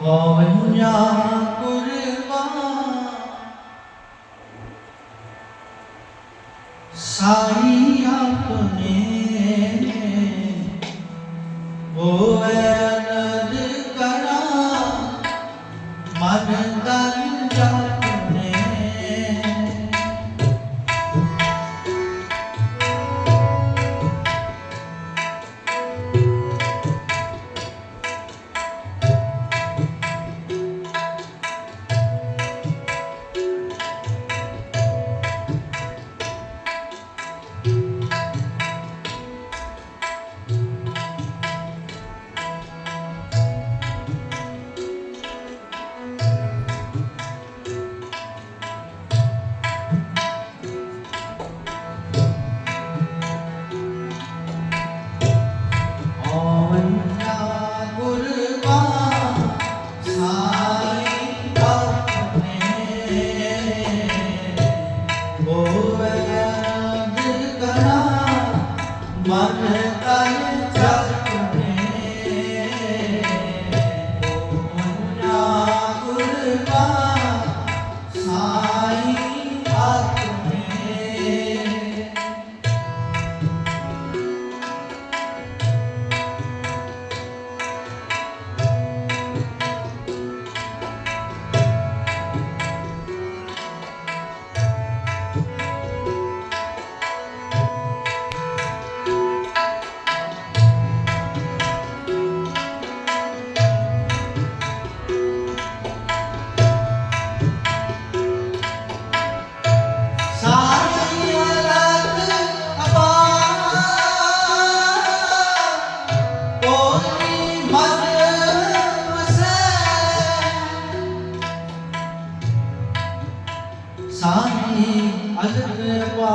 ਹੋਇਆ ਕੁਰਬਾਨ। ਸਾਈ ਆਪਣੇ ਹੋਵੇ ਅਨੰਦ ਕਣਾ ਮਨ ਦਾ ਮਨ ਤਨ ਜਾਪਨੇ ਓਮ ਨਾ ਗੁਰਬਾਣੀ ਸਾਈ ਆਪਣੇ சாமி அதுக்கு வா